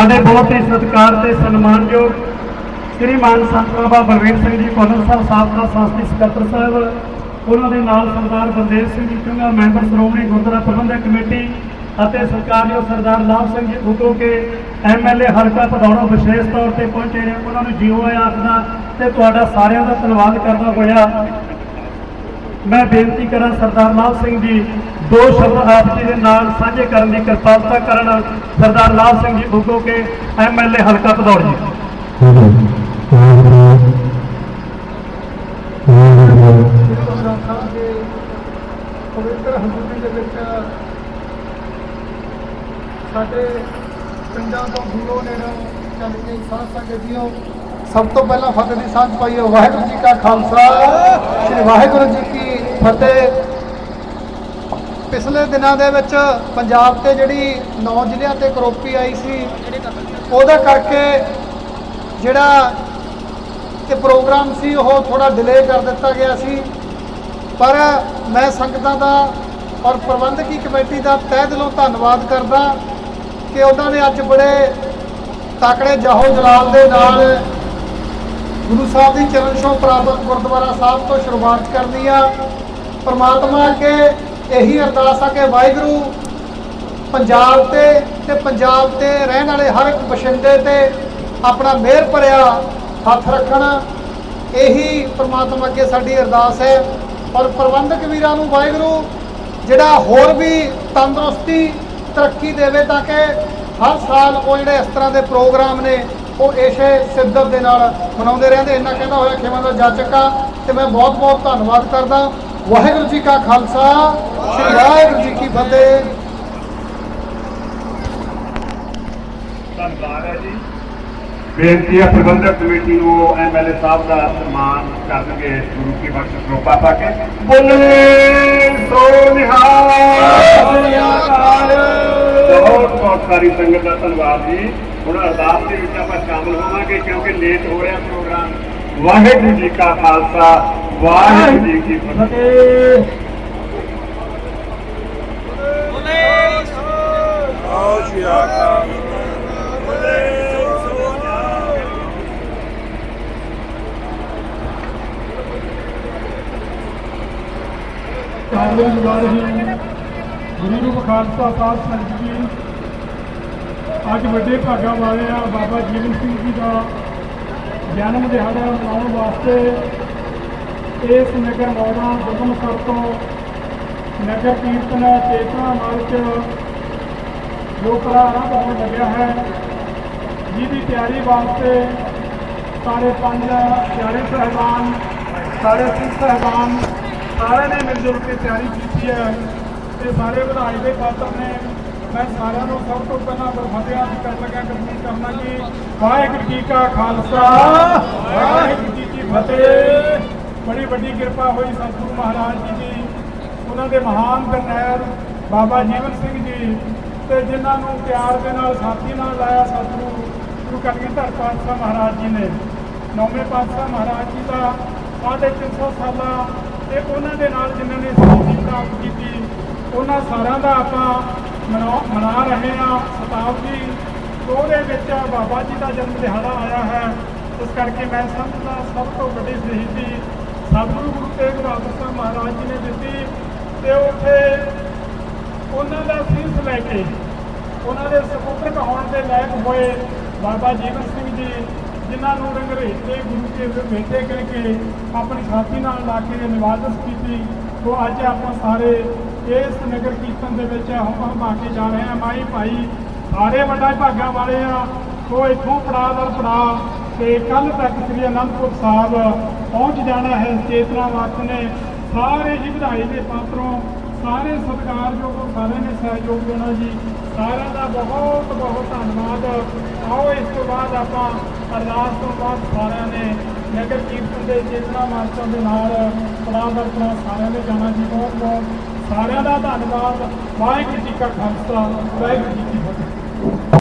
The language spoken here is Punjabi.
ਸਾਡੇ ਬਹੁਤ ਹੀ ਸਤਿਕਾਰ ਤੇ ਸਨਮਾਨਯੋਗ ਸ੍ਰੀ ਮਾਨ ਸੰਤ ਬਾਬਾ ਬਲਵੀਰ ਸਿੰਘ ਜੀ ਕੋਲਰ ਸਾਹਿਬ, ਸਾਬਕਾ ਸੰਸਦੀ ਸਕੱਤਰ ਸਾਹਿਬ, ਉਹਨਾਂ ਦੇ ਨਾਲ ਸਰਦਾਰ ਬਲਦੇਵ ਸਿੰਘ ਜੀ, ਚੰਗਾ ਮੈਂਬਰ ਸ਼੍ਰੋਮਣੀ ਗੁਰਦੁਆਰਾ ਪ੍ਰਬੰਧਕ ਕਮੇਟੀ ਅਤੇ ਸਰਕਾਰਯੋਗ ਸਰਦਾਰ ਲਾਭ ਸਿੰਘ ਜੀ ਉਦੋਂ ਕੇ ਐਮਐਲਏ ਹਲਕਾ ਪਧੌੜਾ ਵਿਸ਼ੇਸ਼ ਤੌਰ ਤੇ ਪਹੁੰਚੇ ਨੇ। ਉਹਨਾਂ ਨੂੰ ਜੀਓ ਆਖਦਾ ਤੇ ਤੁਹਾਡਾ ਸਾਰਿਆਂ ਦਾ ਧੰਨਵਾਦ ਕਰਦਾ ਹੋਇਆ। ਮੈਂ ਬੇਨਤੀ ਕਰਾਂ ਸਰਦਾਰ ਲਾਭ ਸਿੰਘ ਜੀ, ਦੋ ਸ਼ਬਦ ਆਪ ਜੀ ਦੇ ਨਾਲ ਸਾਂਝੇ ਕਰਨ ਦੀ ਕਿਰਪਾਲਤਾ ਕਰਨ ਸਰਦਾਰ ਲਾਭ ਸਿੰਘ ਜੀ ਉਗੋ ਕੇ ਐਮਐਲਏ ਹਲਕਾ ਭਦੌੜ ਜੀ। ਦੇ ਪਵਿੱਤਰ ਹਜ਼ੂਰੀ ਦੇ ਵਿੱਚ ਸਾਡੇ ਪਿੰਡਾਂ ਤੋਂ ਦੂਰੋਂ ਨੇੜੋਂ ਚੱਲ ਕੇ ਸਾਧ ਸੰਗਤ ਜੀਓ, ਸਭ ਤੋਂ ਪਹਿਲਾਂ ਫਤਿਹ ਦੀ ਸਾਂਝ ਪਾਈਏ, ਵਾਹਿਗੁਰੂ ਜੀ ਕਾ ਖਾਲਸਾ, ਸ੍ਰੀ ਵਾਹਿਗੁਰੂ ਜੀ ਕੀ ਫਤਿਹ। ਪਿਛਲੇ ਦਿਨਾਂ ਦੇ ਵਿੱਚ ਪੰਜਾਬ ਤੇ ਜਿਹੜੀ ਨੌ ਜ਼ਿਲ੍ਹਿਆਂ ਤੇ ਕਰੋਪੀ ਆਈ ਸੀ, ਉਹਦਾ ਕਰਕੇ ਜਿਹੜਾ ਤੇ ਪ੍ਰੋਗਰਾਮ ਸੀ, ਉਹ ਥੋੜਾ ਡਿਲੇ ਕਰ ਦਿੱਤਾ ਗਿਆ ਸੀ। ਪਰ ਮੈਂ ਸੰਗਤਾਂ ਦਾ ਔਰ ਪ੍ਰਬੰਧਕੀ ਕਮੇਟੀ ਦਾ ਤਹਿ ਦਿਲੋਂ ਧੰਨਵਾਦ ਕਰਦਾ ਕਿ ਉਹਨਾਂ ਨੇ ਅੱਜ ਬੜੇ ਤਾਕੜੇ ਜਾਹੋ ਜਲਾਲ ਦੇ ਨਾਲ ਗੁਰੂ ਸਾਹਿਬ ਦੀ ਚਰਨ ਛੋਹ ਪ੍ਰਾਪਤ ਗੁਰਦੁਆਰਾ ਸਾਹਿਬ ਤੋਂ ਸ਼ੁਰੂਆਤ ਕਰਨੀ ਆ। ਪਰਮਾਤਮਾ ਅੱਗੇ ਇਹੀ ਅਰਦਾਸ ਆ ਕਿ ਵਾਹਿਗੁਰੂ ਪੰਜਾਬ ਤੇ ਤੇ ਪੰਜਾਬ ਤੇ ਰਹਿਣ ਵਾਲੇ ਹਰ ਇੱਕ ਬਸ਼ਿੰਦੇ ਤੇ ਆਪਣਾ ਮਿਹਰ ਭਰਿਆ ਹੱਥ ਰੱਖਣ। ਇਹੀ ਪਰਮਾਤਮਾ ਅੱਗੇ ਸਾਡੀ ਅਰਦਾਸ ਹੈ। ਔਰ ਪ੍ਰਬੰਧਕ ਵੀਰਾਂ ਨੂੰ ਵਾਹਿਗੁਰੂ, ਜਿਹੜਾ ਹੋਰ ਵੀ ਤੰਦਰੁਸਤੀ ਤਰੱਕੀ ਦੇਵੇ ਤਾਂ ਕਿ ਹਰ ਸਾਲ ਉਹ ਜਿਹੜੇ ਇਸ ਤਰ੍ਹਾਂ ਦੇ ਪ੍ਰੋਗਰਾਮ ਨੇ, ਉਹ ਇਸੇ ਸਿੱਧਤ ਦੇ ਨਾਲ ਮਨਾਉਂਦੇ ਰਹਿੰਦੇ। ਇੰਨਾ ਕਹਿੰਦਾ ਹੋਇਆ ਖਿਮਾ ਦਾ ਜਾਚਕਾ ਤੇ ਮੈਂ ਬਹੁਤ ਬਹੁਤ ਧੰਨਵਾਦ ਕਰਦਾ। ਵਾਹਿਗੁਰੂ ਜੀ ਕਾ ਖਾਲਸਾ ਸ੍ਰੀ ਵਾਹਿਗੁਰੂ ਜੀ ਕੀ ਫਤਿਹ। ਧੰਨਵਾਦ ਹੈ ਜੀ। ਬੇਨਤੀ ਹੈ ਪ੍ਰਬੰਧਕ ਕਮੇਟੀ ਨੂੰ ਐਮਐਲਏ ਸਾਹਿਬ ਦਾ ਸਨਮਾਨ ਕਰਨਗੇ ਗੁਰੂ ਕੀ ਬਖਸ਼ ਰੋਪਾ ਪਾ ਕੇ। ਬੋਲੇ ਸੋ ਨਿਹਾਲ। ਬਹੁਤ ਬਹੁਤ ਸਾਰੀ ਸੰਗਤ ਦਾ ਧੰਨਵਾਦ ਜੀ। ਹੁਣ ਅਰਦਾਸ ਦੇ ਵਿੱਚ ਆਪਾਂ ਸ਼ਾਮਲ ਹੋਵਾਂਗੇ ਕਿਉਂਕਿ ਲੇਟ ਹੋ ਰਿਹਾ ਪ੍ਰੋਗਰਾਮ। ਵਾਹਿਗੁਰੂ ਜੀ ਕਾ ਖਾਲਸਾ, ਵਾਹਿਗੁਰੂ ਜੀ ਕੀ ਫਤਿਹ। ਚਾਲੇ ਲਗਾ ਗੁਰੂ ਨੂੰ ਖਾਲਸਾ ਸਾਧ ਸੰਗਤ ਜੀ ਅੱਜ ਵੱਡੇ ਭਾਗਾ ਵਾਲੇ ਆ ਬਾਬਾ ਜੀਵਨ ਸਿੰਘ ਜੀ ਦਾ ਜਨਮ ਦਿਹਾੜਾ ਮਨਾਉਣ ਵਾਸਤੇ ਇਸ ਨਗਰ ਮੌੜਾ ਗੁਰਮਸਰ ਤੋਂ ਨਗਰ ਕੀਰਤਨ ਚੇਤਨਾ ਮਾਰਚ ਜੋ ਪ੍ਰਾਰੰਭ ਹੋਣ ਲੱਗਿਆ ਹੈ, ਜਿਹਦੀ ਤਿਆਰੀ ਵਾਸਤੇ ਸਾਰੇ ਪੰਜ ਪਿਆਰੇ ਸਹਿਬਾਨ, ਸਾਰੇ ਸਿੱਖ ਸਹਿਬਾਨ ਸਾਰਿਆਂ ਨੇ ਮਿਲ ਜੁਲ ਕੇ ਤਿਆਰੀ ਕੀਤੀ ਹੈ ਤੇ ਸਾਰੇ ਵਧਾਈ ਦੇ ਪਾਤਰ ਨੇ। ਮੈਂ ਸਾਰਿਆਂ ਨੂੰ ਸਭ ਤੋਂ ਪਹਿਲਾਂ ਬਰਫਤਿਆ ਕਰਨ ਲੱਗਾ ਕਰਨੀ ਕਰਨਾ ਕਿ ਵਾਹਿਗੁਰੂ ਜੀ ਕਾ ਖਾਲਸਾ, ਵਾਹਿਗੁਰੂ ਜੀ ਕੀ ਫਤਿਹ। ਬੜੀ ਵੱਡੀ ਕਿਰਪਾ ਹੋਈ ਸਤਿਗੁਰੂ ਮਹਾਰਾਜ ਜੀ ਦੀ, ਉਹਨਾਂ ਦੇ ਮਹਾਨ ਕਰਨੈਲ ਬਾਬਾ ਜੀਵਨ ਸਿੰਘ ਜੀ ਤੇ ਜਿਨ੍ਹਾਂ ਨੂੰ ਪਿਆਰ ਦੇ ਨਾਲ, ਸਾਥੀ ਨਾਲ ਲਾਇਆ ਸਤਿਗੁਰੂ ਗੁਰੂ ਕਲਗੀਧਰ ਪਾਤਸ਼ਾਹ ਮਹਾਰਾਜ ਜੀ ਨੇ। ਨੌਵੇਂ ਪਾਤਸ਼ਾਹ ਮਹਾਰਾਜ ਜੀ ਦਾ ਸਾਢੇ 300 ਸਾਲਾ ਤੇ ਉਹਨਾਂ ਦੇ ਨਾਲ ਜਿਨ੍ਹਾਂ ਨੇ ਸਿੱਖੀ ਪ੍ਰਾਪਤ ਕੀਤੀ, ਉਹਨਾਂ ਸਾਰਿਆਂ ਦਾ ਆਪਾਂ ਮਨਾ- ਮਨਾ ਰਹੇ ਹਾਂ ਸ਼ਤਾਬਦੀ ਉਹਦੇ ਵਿੱਚ ਬਾਬਾ ਜੀ ਦਾ ਜਨਮ ਦਿਹਾੜਾ ਆਇਆ ਹੈ। ਇਸ ਕਰਕੇ ਮੈਂ ਸਮਝਦਾ ਸਭ ਤੋਂ ਵੱਡੀ ਸ਼ਹੀਦੀ ਸਤਿਗੁਰੂ ਗੁਰੂ ਤੇਗ ਬਹਾਦਰ ਸਾਹਿਬ ਮਹਾਰਾਜ ਜੀ ਨੇ ਦਿੱਤੀ ਤੇ ਉੱਥੇ ਉਹਨਾਂ ਦਾ ਸੀਸ ਲੈ ਕੇ, ਉਹਨਾਂ ਦੇ ਸਪੁੱਤਰ ਕਹਾਉਣ ਦੇ ਲਾਇਕ ਹੋਏ ਬਾਬਾ ਜੀਵਨ ਸਿੰਘ ਜੀ, ਜਿਨ੍ਹਾਂ ਨੂੰ ਰੰਗਰੇਟ ਦੇ ਗੁਰੂ ਕੇ ਬੇਟੇ ਕਹਿ ਕੇ ਆਪਣੀ ਸਾਥੀ ਨਾਲ ਲਾ ਕੇ ਨਿਵਾਜਤ ਕੀਤੀ। ਤੋਂ ਅੱਜ ਆਪਾਂ ਸਾਰੇ ਇਸ ਨਗਰ ਕੀਰਤਨ ਦੇ ਵਿੱਚ ਹਮ ਹਮਾ ਕੇ ਜਾ ਰਹੇ ਹਾਂ। ਮਾਈ ਭਾਈ ਸਾਰੇ ਵੱਡਾ ਭਾਗਾਂ ਵਾਲੇ ਆ ਸੋ ਇੱਥੋਂ ਪੜਾਅ ਦਰ ਪੜਾਅ ਤੇ ਕੱਲ ਤੱਕ ਸ੍ਰੀ ਅਨੰਦਪੁਰ ਸਾਹਿਬ ਪਹੁੰਚ ਜਾਣਾ ਹੈ, ਚੇਤਨਾ ਵਾਕ ਨੇ। ਸਾਰੇ ਹੀ ਵਧਾਈ ਦੇ ਪਾਤਰੋਂ, ਸਾਰੇ ਸਤਿਕਾਰਯੋਗ ਸਾਰਿਆਂ ਨੇ ਸਹਿਯੋਗ ਦੇਣਾ ਜੀ। ਸਾਰਿਆਂ ਦਾ ਬਹੁਤ ਬਹੁਤ ਧੰਨਵਾਦ। ਆਓ, ਇਸ ਤੋਂ ਬਾਅਦ ਆਪਾਂ ਅਰਦਾਸ ਤੋਂ ਬਾਅਦ ਸਾਰਿਆਂ ਨੇ ਨਗਰ ਕੀਰਤਨ ਦੇ, ਚੇਤਨਾ ਮਾਰਚਾਂ ਦੇ ਨਾਲ ਪੜਾਅ ਪੜਾਦਰ ਪੜਾਅ ਸਾਰਿਆਂ ਨੇ ਜਾਣਾ ਜੀ ਬਹੁਤ ਬਹੁਤ ਸਾਰਿਆਂ ਦਾ ਧੰਨਵਾਦ। ਵਾਹਿਗੁਰੂ ਜੀ ਕਾ ਖਾਲਸਾ, ਵਾਹਿਗੁਰੂ ਜੀ